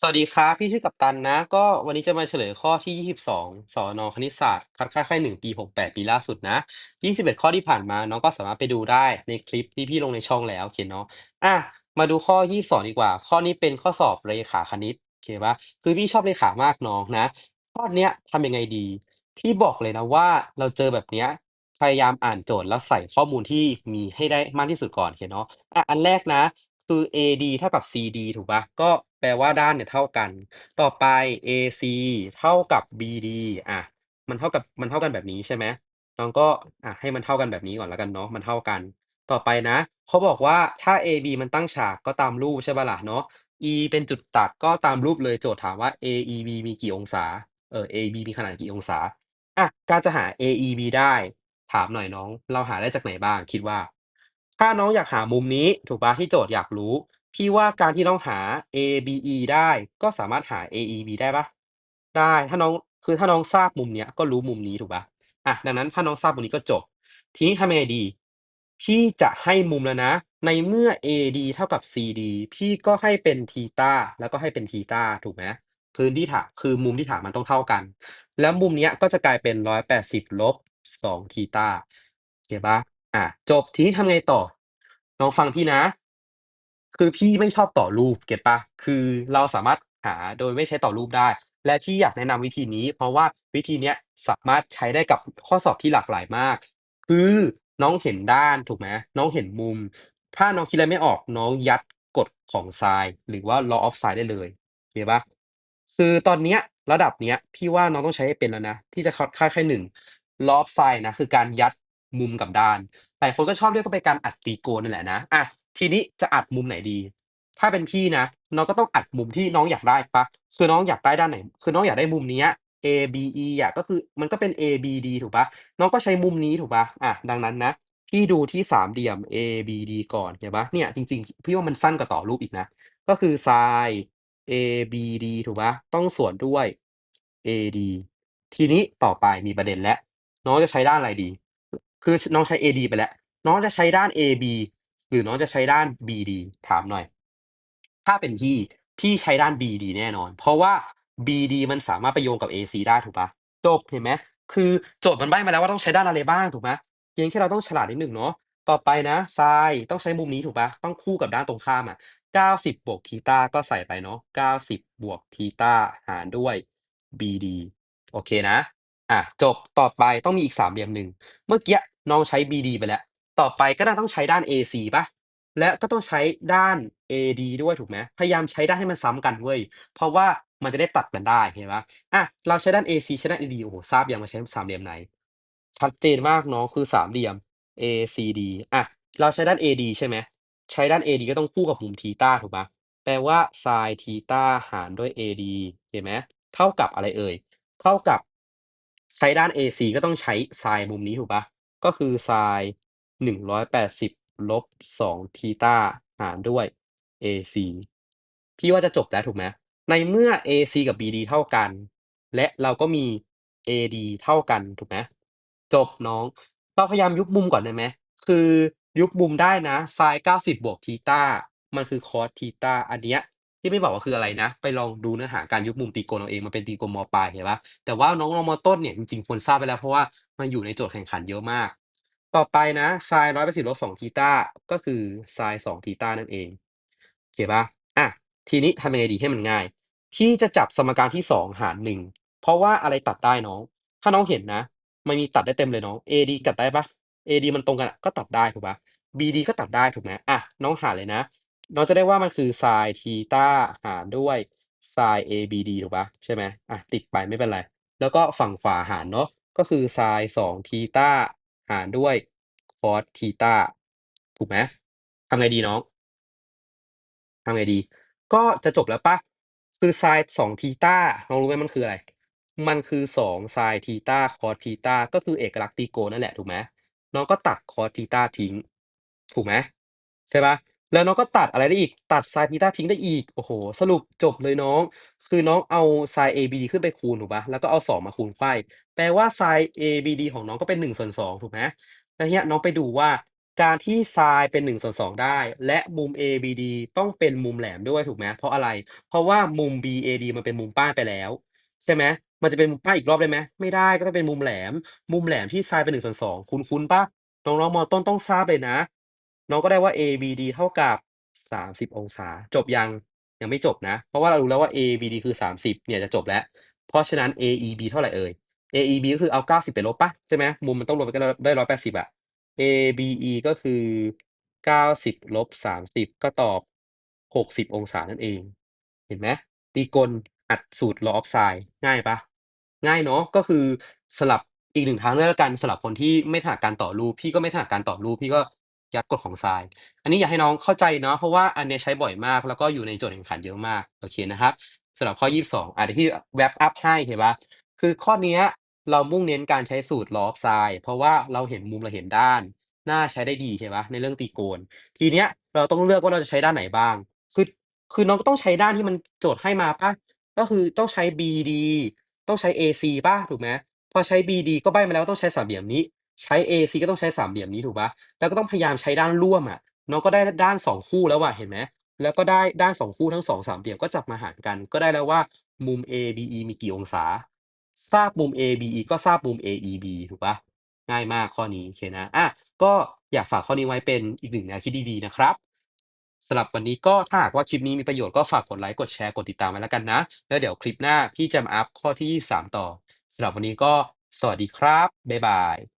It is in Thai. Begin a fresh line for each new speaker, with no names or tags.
สวัสดีครับ พี่ชื่อกัปตันนะ ก็วันนี้จะมาเฉลยข้อที่22สอนอคณิตศาสตร์คัดค่าไข้1ปี68ปีล่าสุดนะ21ข้อที่ผ่านมาน้องก็สามารถไปดูได้ในคลิปที่พี่ลงในช่องแล้วโอเคเนาะอะมาดูข้อ22ดีกว่า ข้อนี้เป็นข้อสอบเรขาคณิตโอเคเปล่าคือพี่ชอบเรขามากน้องนะ ข้อเนี้ยทำยังไงดี พี่บอกเลยนะว่าเราเจอแบบเนี้ยพยายามอ่านโจทย์แล้วใส่ข้อมูลที่มีให้ได้มากที่สุดก่อนโอเคเนาะอะอันแรกนะ คือ AD เท่ากับ CD ถูกปล่าก็แปลว่าด้านเนี่ยเท่ากัน ต่อไป AC เท่ากับ BD อะ มันเท่ากับมันเท่ากันแบบนี้ใช่ไหมน้องก็อะให้มันเท่ากันแบบนี้ก่อนแล้วกันเนาะมันเท่ากัน ต่อไปนะเขาบอกว่าถ้า AB มันตั้งฉากก็ตามรูปใช่ปล่าล่ะเนาะ E เป็นจุดตัดก็ตามรูปเลยโจทย์ถามว่า AEB มีกี่องศาเออ AB มีขนาดกี่องศาอะการจะหา AEB ได้ ถามหน่อยน้อง เราหาได้จากไหนบ้างคิดว่า ถ้าน้องอยากหามุมนี้ ถูกปล่าที่โจทย์อยากรู้ พี่ว่าการที่น้องหา ABE ได้ ก็สามารถหา AEB ได้ปล่าได้ ถ้าน้อง คือถ้าน้องทราบมุมเนี้ย ก็รู้มุมนี้ถูกเปล่ะ ดังนั้นถ้าน้องทราบมุมนี้ก็จบ ทีนี้ทำยังไงดี พี่จะให้มุมแล้วนะ ในเมื่อ AD เท่ากับ CD พี่ก็ให้เป็นทีตาแล้วก็ให้เป็นทีตาถูกไหมพื้นที่ถาคือมุมที่ถามันต้องเท่ากัน แล้วมุมเนี้ยก็จะกลายเป็น 180ลบ2ทีตาโอเคเปล่า อาจบ ทีนี้ทำไงต่อ น้องฟังพี่นะ คือพี่ไม่ชอบต่อรูป เก็ตเปล่า คือเราสามารถหาโดยไม่ใช้ต่อรูปได้ และที่อยากแนะนำวิธีนี้ เพราะว่าวิธีเนี้ยสามารถใช้ได้กับข้อสอบที่หลากหลายมาก คือน้องเห็นด้านถูกไหม น้องเห็นมุม ถ้าน้องคิดอะไรไม่ออก น้องยัดกฎของไซน์หรือว่า law of sin ได้เลย โอเคเปล่า คือตอนเนี้ย ระดับเนี้ย พี่ว่าน้องต้องใช้ให้เป็นแล้วนะ ที่จะคัดค่าแค่ 1 law of sin นะ คือการยัด มุมกับด้านหลายคนก็ชอบเรียกว่าเป็นการอัดตรีโกณนั่นแหละนะอะทีนี้จะอัดมุมไหนดี ถ้าเป็นพี่นะ น้องก็ต้องอัดมุมที่น้องอยากได้ปล่าคือน้องอยากได้ด้านไหน คือน้องอยากได้มุมเนี้ย ABE อะก็คือมันก็เป็น ABD ถูกปล่าน้องก็ใช้มุมนี้ถูกเปล่าอะดังนั้นนะ พี่ดูที่สามเหลี่ยม ABD ก่อนเห็นปล่าเนี่ยจริงๆ พี่ว่ามันสั้นกว่าต่อรูปอีกนะ ก็คือ sin ABD ถูกปล่าต้องส่วนด้วย AD ทีนี้ต่อไปมีประเด็นแล้วน้องจะใช้ด้านอะไรดี คือน้องใช้ AD ไปแล้ว น้องจะใช้ด้าน AB หรือน้องจะใช้ด้าน BD ถามหน่อย ถ้าเป็นพี่พี่ใช้ด้าน BD แน่นอน เพราะว่า BD มันสามารถไปโยงกับ AC ได้ถูกปล่าจบเห็นไหมคือโจทย์มันใบ้มาแล้วว่าต้องใช้ด้านอะไรบ้างถูกไหมเพียงแค่เราต้องฉลาดนิดหนึ่งเนาะต่อไปนะไซน์ต้องใช้มุมนี้ถูกปล่าต้องคู่กับด้านตรงข้ามอะ90 บวกทีตาก็ใส่ไปเนาะ90 บวกทีตาหารด้วย BD โอเคนะ อะ จบต่อไปต้องมีอีกสามเหลี่ยมหนึ่ง เมื่อกี้ น้องใช้ BD ไปแล้ว ต่อไปก็น่าต้องใช้ด้าน AC ปล่าและก็ต้องใช้ด้าน AD ด้วยถูกไหมพยายามใช้ด้านให้มันซ้ำกันเว้ย เพราะว่ามันจะได้ตัดกันได้เห็นเปล่าอะเราใช้ด้าน AC ใช้ด้าน AD โอ้โฮทราบยังว่าใช้สามเหลี่ยมไหน ชัดเจนมากน้องคือสามเหลี่ยม ACD อะเราใช้ด้าน AD ใช่ไหมใช้ด้าน AD ก็ต้องคู่กับมุมทีตาถูกปล่าแปลว่า sin ทีตาหารด้วย AD เห็นไหมเท่ากับอะไรเอ่ย เท่ากับใช้ด้าน AC ก็ต้องใช้ไซน์มุมนี้ถูกปล่า ก็คือไซน์180ลบ2ทีตาหารด้วย AC พี่ว่าจะจบแล้วถูกไหมในเมื่อ AC กับ BD เท่ากัน และเราก็มี AD เท่ากันถูกไหมจบน้อง เราพยายามยุบมุมก่อนได้ไหมคือยุบมุมได้นะไซน์90 บวกทีตามันคือ cos ทีตาอันเนี้ย ที่ไม่บอกว่าคืออะไรนะ ไปลองดูเนื้อหาการยุบมุมตีโกณเอาเองมันเป็นตีโกณมปลายเห็นปล่าแต่ว่าน้องๆมต้นเนี่ยจริงๆควรทราบไปแล้วเพราะว่ามันอยู่ในโจทย์แข่งขันเยอะมาก ต่อไปนะ sin 180ลบ2ทีตาก็คือ sin 2ทีตานั่นเองโอเคเปล่ะทีนี้ทำยังไงดีให้มันง่าย พี่จะจับสมการที่2หาร1เพราะว่าอะไรตัดได้น้อง ถ้าน้องเห็นนะมันมีตัดได้เต็มเลยน้อง AD ตัดได้ปล่า AD มันตรงกันก็ตัดได้ถูกปล่า BD ก็ตัดได้ถูกไหมอะน้องหาเลยนะ เราจะได้ว่ามันคือ sin ทีตาหารด้วย sin ABD ถูกปล่าใช่ไหมอะติดไปไม่เป็นไร แล้วก็ฝั่งขวาหารเนาะก็คือ sin 2ทีตาหารด้วย cos ทีตาถูกไหมทำไงดีน้องทำไงดี ก็จะจบแล้วปล่าคือ sin 2ทีตาน้องรู้ไหมมันคืออะไร มันคือ2 sin ทีตา cos ทีตาก็คือเอกลักษณ์ตรีโกณนั่นแหละถูกไหมน้องก็ตัด cos ทีตาทิ้ง ถูกไหมใช่ปล่า แล้วน้องก็ตัดอะไรได้อีก ตัด sin ทีตาทิ้งได้อีก โอ้โฮ สรุปจบเลยน้อง คือน้องเอา sin ABD ขึ้นไปคูณ ถูกเปล่า แล้วก็เอา 2 มาคูณไขว้ แปลว่า sin ABD ของน้องก็เป็น 1/2 ถูกไหม แล้วทีเนี้ยน้องไปดูว่า การที่ไซน์เป็น 1/2 ได้ และมุม ABD ต้องเป็นมุมแหลมด้วย ถูกไหม เพราะอะไร เพราะว่ามุม BAD มันเป็นมุมป้านไปแล้ว ใช่ไหม มันจะเป็นมุมป้านอีกรอบได้ไหม ไม่ได้ ก็ต้องเป็นมุมแหลม มุมแหลมที่ไซน์เป็น 1/2 คุ้น ๆ เปล่า น้อง ๆ มต้น ต้องทราบเลยนะ น้องก็ได้ว่า ABD เท่ากับ30องศา จบยังยังไม่จบนะ เพราะว่าเรารู้แล้วว่า ABD คือ30เนี่ยจะจบแล้ว เพราะฉะนั้น AEB เท่าไหร่เอ่ย AEB ก็คือเอา90ไปลบปล่าใช่ไหมมุมมันต้องรวมกันได้ได้180อะ ABE ก็คือ90ลบ30ก็ตอบ60องศานั่นเอง เห็นไหมตีกลอัดสูตร Law of Sine ง่ายปล่าง่ายเนาะก็คือสลับอีกหนึ่งทางเลือกแล้วกันสำหรับคนที่ไม่ถนัดการต่อรูปพี่ก็ไม่ถนัดการต่อรูปพี่ก็ ยัดกฎของ Sine อันนี้อยากให้น้องเข้าใจเนาะเพราะว่าอันเนี้ยใช้บ่อยมาก แล้วก็อยู่ในโจทย์แข่งขันเยอะมากโอเคนะครับสำหรับข้อ 22อ่าเดี๋ยวพี่ wrap up ให้เห็นปล่าคือข้อนี้เรามุ่งเน้นการใช้สูตร Law of Sine เพราะว่าเราเห็นมุมเราเห็นด้านน่าใช้ได้ดีเห็นปล่าในเรื่องตีโกณทีเนี้ยเราต้องเลือกว่าเราจะใช้ด้านไหนบ้าง คือคือน้องก็ต้องใช้ด้านที่มันโจทย์ให้มาปล่าก็คือต้องใช้ BD ต้องใช้ AC เปล่าถูกไหมพอใช้ BD ก็ใบมาแล้วต้องใช้สามเหลี่ยมนี้ ใช้ AC ก็ต้องใช้สามเหลี่ยมนี้ถูกปล่าแล้วก็ต้องพยายามใช้ด้านร่วมอะน้องก็ได้ด้านสองคู่แล้วอะเห็นไหมแล้วก็ได้ด้านสองคู่ทั้งสองสามเหลี่ยมก็จับมาหารกัน ก็ได้แล้วว่ามุม ABE มีกี่องศา ทราบมุม ABE ก็ทราบมุม AEB ถูกปล่าง่ายมากข้อนี้โอเคนะอาก็อยากฝากข้อนี้ไว้เป็นอีกหนึ่งแนวคิดดีๆนะครับสำหรับวันนี้ก็ถ้าหากว่าคลิปนี้มีประโยชน์ก็ฝากกดไลค์กดแชร์กดติดตามไว้แล้วกันนะ แล้วเดี๋ยวคลิปหน้าพี่จะมาอัปข้อที่ 3 ต่อสำหรับวันนี้ก็สวัสดีครับ บ๊ายบาย